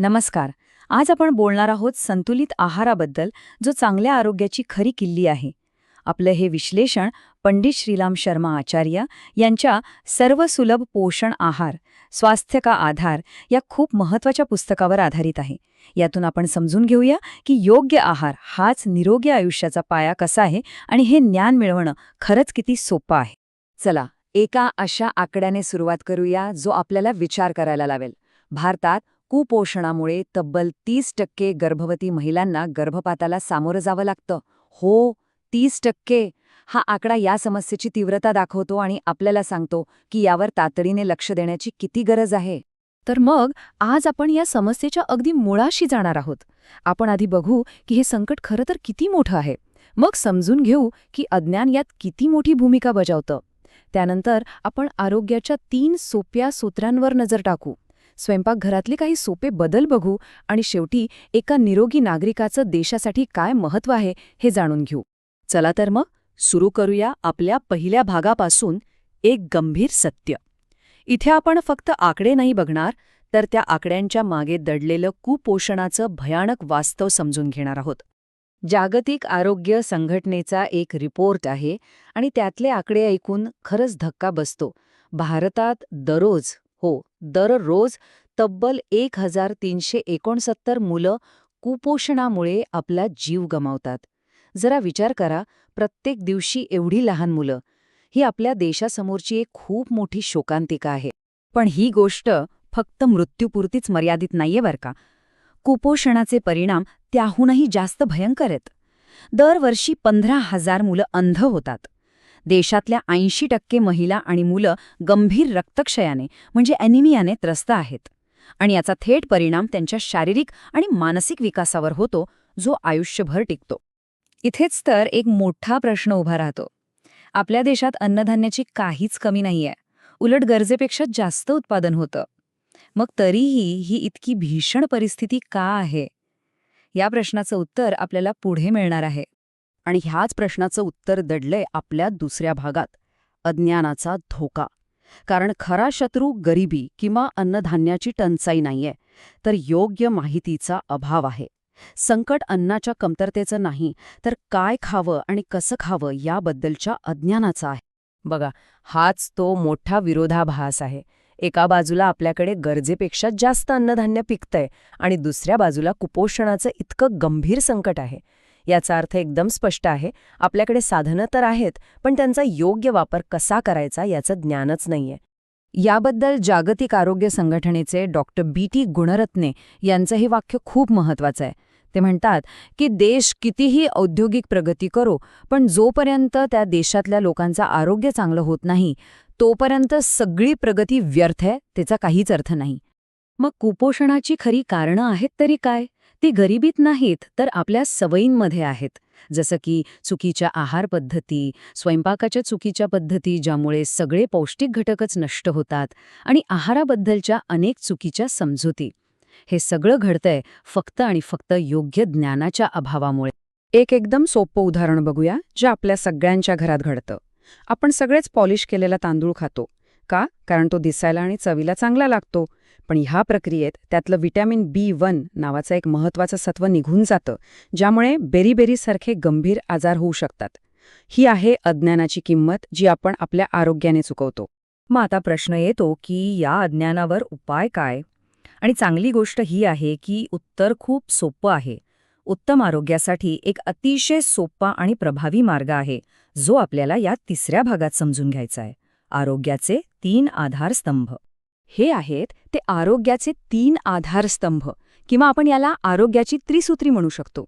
नमस्कार. आज आपण बोलणार आहोत संतुलित आहाराबद्दल जो चांगल्या आरोग्याची खरी किल्ली आहे. आपलं हे विश्लेषण पंडित श्रीराम शर्मा आचार्य यांच्या सर्व सुलभ पोषण आहार स्वास्थ्य का आधार या खूप महत्त्वाच्या पुस्तकावर आधारित आहे. यातून आपण समजून घेऊया की योग्य आहार हाच निरोगी आयुष्याचा पाया कसा आहे आणि हे ज्ञान मिळवणं खरंच किती सोपं आहे. चला एका अशा आकड्याने सुरुवात करूया जो आपल्याला विचार करायला लावेल. भारतात कुपोषणामुळे तब्बल तीस टक्के गर्भवती महिलांना गर्भपाताला सामोरं जावं लागतं. हो तीस टक्के. हा आकडा या समस्येची तीव्रता दाखवतो आणि आपल्याला सांगतो की यावर तातडीने लक्ष देण्याची किती गरज आहे. तर मग आज आपण या समस्येच्या अगदी मुळाशी जाणार आहोत. आपण आधी बघू की हे संकट खरं तर किती मोठं आहे. मग समजून घेऊ की अज्ञान यात किती मोठी भूमिका बजावतं. त्यानंतर आपण आरोग्याच्या तीन सोप्या सूत्रांवर नजर टाकू. स्वयंपाकघरातले काही सोपे बदल बघू आणि शेवटी एका निरोगी नागरिकाचं देशासाठी काय महत्त्व आहे हे जाणून घेऊ. चला तर मग सुरू करूया आपल्या पहिल्या भागापासून एक गंभीर सत्य. इथे आपण फक्त आकडे नाही बघणार तर त्या आकड्यांच्या मागे दडलेलं कुपोषणाचं भयानक वास्तव समजून घेणार आहोत. जागतिक आरोग्य संघटनेचा एक रिपोर्ट आहे आणि त्यातले आकडे ऐकून खरंच धक्का बसतो. भारतात दररोज हो दररोज तब्बल एक हजार तीनशे एकोणसत्तर मुलं कुपोषणामुळे आपला जीव गमावतात. जरा विचार करा प्रत्येक दिवशी एवढी लहान मुलं. ही आपल्या देशासमोरची एक खूप मोठी शोकांतिका आहे. पण ही गोष्ट फक्त मृत्यूपुरतीच मर्यादित नाहीये बरं का. कुपोषणाचे परिणाम त्याहूनही जास्त भयंकर आहेत. दरवर्षी पंधरा हजार मुलं अंध होतात. देशातल्या ऐंशी टक्के महिला आणि मुलं गंभीर रक्तक्षयाने म्हणजे ॲनिमियाने त्रस्त आहेत. आणि याचा थेट परिणाम त्यांच्या शारीरिक आणि मानसिक विकासावर होतो जो आयुष्यभर टिकतो. इथेच तर एक मोठा प्रश्न उभा राहतो. आपल्या देशात अन्नधान्याची काहीच कमी नाहीये. उलट गरजेपेक्षा जास्त उत्पादन होतं. मग तरीही ही इतकी भीषण परिस्थिती का आहे? या प्रश्नाचं उत्तर आपल्याला पुढे मिळणार आहे. आणि ह्याच प्रश्नाचं उत्तर दडलंय आपल्या दुसऱ्या भागात अज्ञानाचा धोका. कारण खरा शत्रू गरिबी किंवा अन्नधान्याची टंचाई नाहीये तर योग्य माहितीचा अभाव आहे. संकट अन्नाच्या कमतरतेचं नाही तर काय खावं आणि कसं खावं याबद्दलच्या अज्ञानाचा आहे. बघा हाच तो मोठा विरोधाभास आहे. एका बाजूला आपल्याकडे गरजेपेक्षा जास्त अन्नधान्य पिकतंय आणि दुसऱ्या बाजूला कुपोषणाचं इतकं गंभीर संकट आहे. याचा अर्थ एकदम स्पष्ट आहे. आपल्याकडे साधनं तर आहेत पण त्यांचा योग्य वापर कसा करायचा याचं ज्ञानच नाहीये. याबद्दल जागतिक आरोग्य संघटनेचे डॉक्टर बी. टी. गुणरत्ने यांचं हे वाक्य खूप महत्वाचं आहे. ते म्हणतात की देश कितीही औद्योगिक प्रगती करो पण जोपर्यंत त्या देशातल्या लोकांचं आरोग्य चांगलं होत नाही तोपर्यंत सगळी प्रगती व्यर्थ आहे त्याचा काहीच अर्थ नाही. मग कुपोषणाची खरी कारणं आहेत तरी काय? ती गरिबीत नाहीत तर आपल्या सवयींमध्ये आहेत. जसं की चुकीच्या आहार पद्धती स्वयंपाकाच्या चुकीच्या पद्धती ज्यामुळे सगळे पौष्टिक घटकच नष्ट होतात आणि आहाराबद्दलच्या अनेक चुकीच्या समजुती. हे सगळं घडतंय फक्त आणि फक्त योग्य ज्ञानाच्या अभावामुळे. एक एकदम सोपं उदाहरण बघूया जे आपल्या सगळ्यांच्या घरात घडतं. आपण सगळेच पॉलिश केलेला तांदूळ खातो. का? कारण तो दिसायला आणि चवीला चांगला लागतो. पण ह्या प्रक्रियेत त्यातलं विटॅमिन बी वन नावाचं एक महत्वाचं सत्व निघून जातं ज्यामुळे बेरीबेरीसारखे गंभीर आजार होऊ शकतात. ही आहे अज्ञानाची किंमत जी आपण आपल्या आरोग्याने चुकवतो. मग आता प्रश्न येतो की या अज्ञानावर उपाय काय? आणि चांगली गोष्ट ही आहे की उत्तर खूप सोपं आहे. उत्तम आरोग्यासाठी एक अतिशय सोपा आणि प्रभावी मार्ग आहे जो आपल्याला या तिसऱ्या भागात समजून घ्यायचा आहे. आरोग्याचे तीन आधारस्तंभ. हे आहेत ते आरोग्याचे तीन आधारस्तंभ किंवा आपण याला आरोग्याची त्रिसूत्री म्हणू शकतो.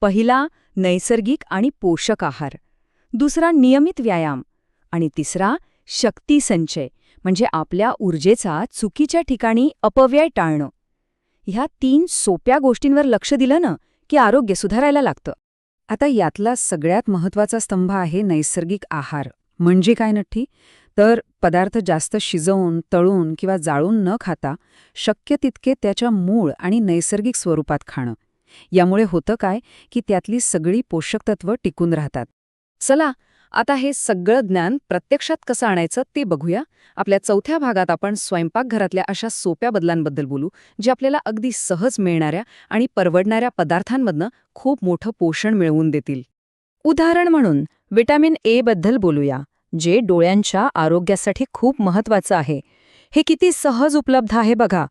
पहिला नैसर्गिक आणि पोषक आहार. दुसरा नियमित व्यायाम. आणि तिसरा शक्ती संचय म्हणजे आपल्या ऊर्जेचा चुकीच्या ठिकाणी अपव्यय टाळणं. ह्या तीन सोप्या गोष्टींवर लक्ष दिलं ना की आरोग्य सुधारायला लागतं. आता यातला सगळ्यात महत्त्वाचा स्तंभ आहे नैसर्गिक आहार. म्हणजे काय नठ्ठी तर पदार्थ जास्त शिजवून तळून किंवा जाळून न खाता शक्य तितके त्याच्या मूळ आणि नैसर्गिक स्वरूपात खाणं. यामुळे होतं काय की त्यातली सगळी पोषक तत्व टिकून राहतात. चला आता हे सगळं ज्ञान प्रत्यक्षात कसं आणायचं ते बघूया. आपल्या चौथ्या भागात आपण स्वयंपाकघरातल्या अशा सोप्या बदलांबद्दल बोलू जे आपल्याला अगदी सहज मिळणाऱ्या आणि परवडणाऱ्या पदार्थांमधनं खूप मोठं पोषण मिळवून देतील. उदाहरण म्हणून विटॅमिन ए बद्दल बोलूया. जे डोळ्यांच्या आरोग्यासाठी खूप महत्वाचं आहे. हे किती सहज उपलब्ध आहे बघा.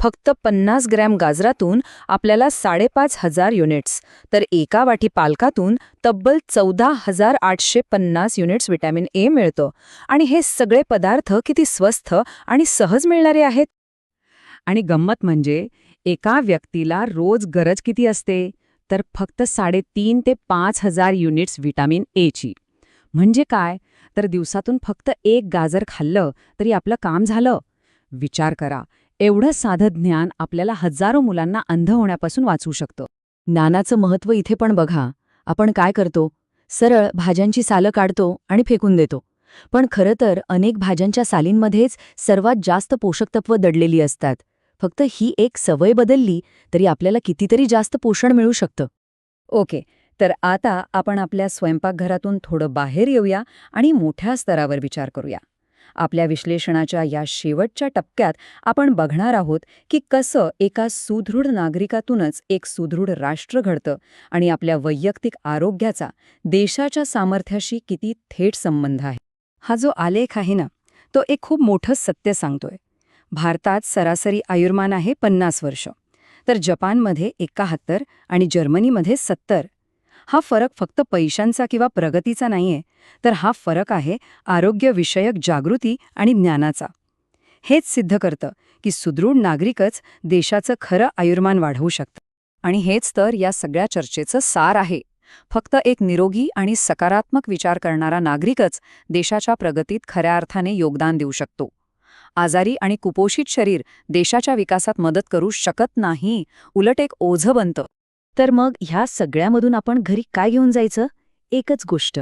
फक्त पन्नास ग्रॅम गाजरातून आपल्याला साडेपाच हजार युनिट्स तर एका वाटी पालकातून तब्बल चौदा हजार आठशे पन्नास युनिट्स विटॅमिन ए मिळतं. आणि हे सगळे पदार्थ किती स्वस्थ आणि सहज मिळणारे आहेत? आणि गंमत म्हणजे एका व्यक्तीला रोज गरज किती असते? तर फक्त साडेतीन ते पाच हजार युनिट्स व्हिटॅमिन एची म्हणजे काय? तर दिवसातून फक्त एक गाजर खाल्लं तरी आपलं काम झालं. विचार करा एवढं साधं ज्ञान आपल्याला हजारो मुलांना अंध होण्यापासून वाचवू शकतं. ज्ञानाचं महत्त्व इथे पण बघा. आपण काय करतो? सरळ भाज्यांची सालं काढतो आणि फेकून देतो. पण खरं तर अनेक भाज्यांच्या सालींमध्येच सर्वात जास्त पोषक तत्व दडलेली असतात. फक्त ही एक सवय बदलली तरी आपल्याला कितीतरी जास्त पोषण मिळू शकतं. ओके तर आता आपण आपल्या स्वयंपाकघरातून थोडं बाहेर येऊया आणि मोठ्या स्तरावर विचार करूया. आपल्या विश्लेषणाच्या या शेवटच्या टप्प्यात आपण बघणार आहोत की कसं एका सुदृढ नागरिकातूनच एक सुदृढ राष्ट्र घडतं आणि आपल्या वैयक्तिक आरोग्याचा देशाच्या सामर्थ्याशी किती थेट संबंध आहे. हा जो आलेख आहे ना तो एक खूप मोठं सत्य सांगतोय. भारतात सरासरी आयुर्मान आहे पन्नास वर्ष तर जपानमध्ये एकाहत्तर आणि जर्मनीमध्ये सत्तर हा फरक फक्त पैशांचा किंवा प्रगतीचा नाहीये तर हा फरक आहे आरोग्यविषयक जागृती आणि ज्ञानाचा. हेच सिद्ध करतं की सुदृढ नागरिकच देशाचं खरं आयुर्मान वाढवू शकतं. आणि हेच तर या सगळ्या चर्चेचं सार आहे. फक्त एक निरोगी आणि सकारात्मक विचार करणारा नागरिकच देशाच्या प्रगतीत खऱ्या अर्थाने योगदान देऊ शकतो. आजारी आणि कुपोषित शरीर देशाच्या विकासात मदत करू शकत नाही उलट एक ओझं बनतं. तर मग ह्या सगळ्यामधून आपण घरी काय घेऊन जायचं? एकच गोष्ट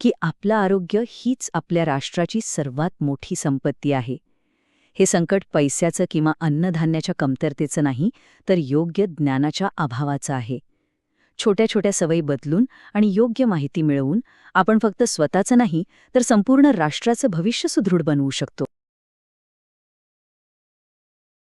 की आपलं आरोग्य हीच आपल्या राष्ट्राची सर्वात मोठी संपत्ती आहे. हे संकट पैशाचं किंवा अन्नधान्याच्या कमतरतेचं नाही तर योग्य ज्ञानाच्या अभावाचं आहे. छोट्या छोट्या सवयी बदलून आणि योग्य माहिती मिळवून आपण फक्त स्वतःचं नाही तर संपूर्ण राष्ट्राचं भविष्य सुदृढ बनवू शकतो.